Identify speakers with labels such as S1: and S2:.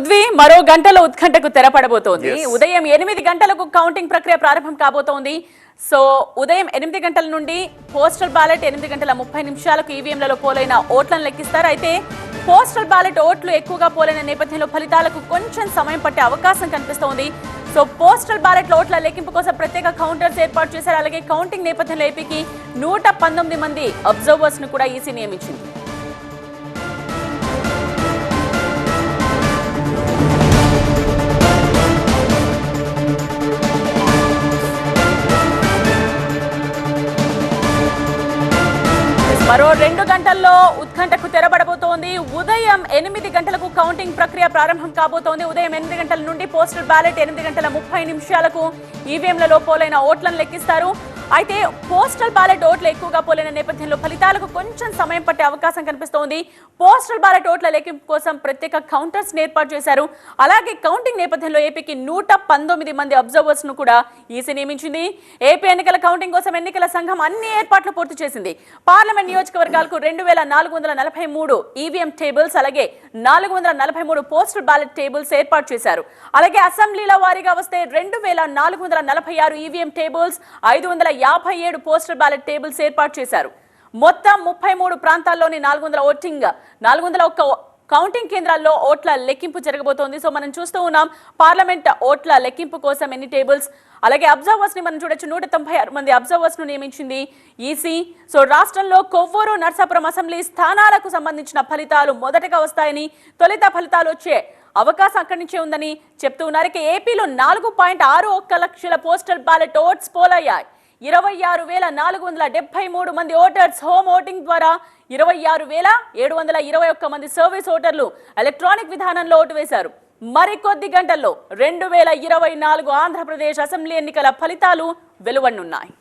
S1: పృథ్వీ మరో గంటలో ఉత్కంఠకు తెరపడబోతోంది. ఉదయం ఎనిమిది గంటలకు కౌంటింగ్ ప్రక్రియ ప్రారంభం కాబోతోంది. సో ఉదయం ఎనిమిది గంటల నుండి పోస్టల్ బ్యాలెట్ ఎనిమిది గంటల ముప్పై నిమిషాలకు ఈవీఎంలలో పోలైన ఓట్లను లెక్కిస్తారు. అయితే పోస్టల్ బ్యాలెట్ ఓట్లు ఎక్కువగా పోలైన నేపథ్యంలో ఫలితాలకు కొంచెం సమయం పట్టే అవకాశం కనిపిస్తోంది. సో పోస్టల్ బ్యాలెట్ ఓట్ల లెక్కింపు కోసం ప్రత్యేక కౌంటర్స్ ఏర్పాటు చేశారు. అలాగే కౌంటింగ్ నేపథ్యంలో ఏపీకి నూట పంతొమ్మిది మంది అబ్జర్వర్స్ను కూడా ఈసీ నియమించింది. మరో రెండు గంటల్లో ఉత్కంఠకు తెరబడబోతోంది. ఉదయం ఎనిమిది గంటలకు కౌంటింగ్ ప్రక్రియ ప్రారంభం కాబోతోంది. ఉదయం ఎనిమిది గంటల నుండి పోస్టల్ బ్యాలెట్ ఎనిమిది గంటల ముప్పై నిమిషాలకు ఈవీఎంలలో పోలైన ఓట్లను లెక్కిస్తారు. అయితే పోస్టల్ బ్యాలెట్ ఓట్లు ఎక్కువగా పోలిన నేపథ్యంలో ఫలితాలకు కొంచెం సమయం పట్టే అవకాశం కనిపిస్తోంది. పోస్టల్ బ్యాలెట్ ఓట్ల లెక్కింపు కోసం ప్రత్యేక కౌంటర్స్ ఏర్పాటు చేశారు. అలాగే కౌంటింగ్ నేపథ్యంలో ఏపీకి నూట పంతొమ్మిది మంది అబ్జర్వర్స్ను కూడా ఈసీ నియమించింది. ఏపీ ఎన్నికల కౌంటింగ్ కోసం ఎన్నికల సంఘం అన్ని ఏర్పాట్లు పూర్తి చేసింది. పార్లమెంట్ నియోజకవర్గాలకు రెండు వేల నాలుగు వందల నలభై మూడు ఈవీఎం టేబుల్స్ అలాగే నాలుగు వందల నలభై మూడు పోస్టల్ బ్యాలెట్ టేబుల్స్ ఏర్పాటు చేశారు. అలాగే అసెంబ్లీల వారీగా వస్తే రెండు వేల నాలుగు వందల నలభై ఆరు ఈవీఎం టేబుల్స్ ఐదు వందల యాభై ఏడు పోస్టల్ బ్యాలెట్ టేబుల్స్ ఏర్పాటు చేశారు. మొత్తం ముప్పై మూడు ప్రాంతాల్లోని నాలుగు వందల ఓటింగ్ నాలుగు వందల ఒక్క కౌంటింగ్ కేంద్రాల్లో ఓట్ల లెక్కింపు జరగబోతోంది. సో మనం చూస్తూ ఉన్నాం పార్లమెంట్ ఓట్ల లెక్కింపు కోసం ఎన్ని టేబుల్స్? అలాగే అబ్జర్వర్స్ని మనం చూడొచ్చు నూట తొంభై ఆరు మంది అబ్జర్వర్స్ను నియమించింది ఈసీ. సో రాష్ట్రంలో కొవ్వూరు నర్సాపురం అసెంబ్లీ స్థానాలకు సంబంధించిన ఫలితాలు మొదటగా వస్తాయని తొలిత ఫలితాలు వచ్చే అవకాశం అక్కడి నుంచే ఉందని చెప్తూ ఉన్నారు. ఇక ఏపీలో నాలుగు పాయింట్ ఆరు ఒక్క లక్షల పోస్టల్ బ్యాలెట్ ఓట్స్ పోలయ్యాయి. ఇరవై ఆరు వేల నాలుగు వందల డెబ్బై మూడు మంది ఓటర్స్ హోమ్ ఓటింగ్ ద్వారా ఇరవై ఆరు వేల ఏడు వందల ఇరవై ఒక్క మంది సర్వీస్ ఓటర్లు ఎలక్ట్రానిక్ విధానంలో ఓటు వేశారు. మరికొద్ది గంటల్లో రెండు వేల ఇరవై నాలుగు ఆంధ్రప్రదేశ్ అసెంబ్లీ ఎన్నికల ఫలితాలు వెలువడనున్నాయి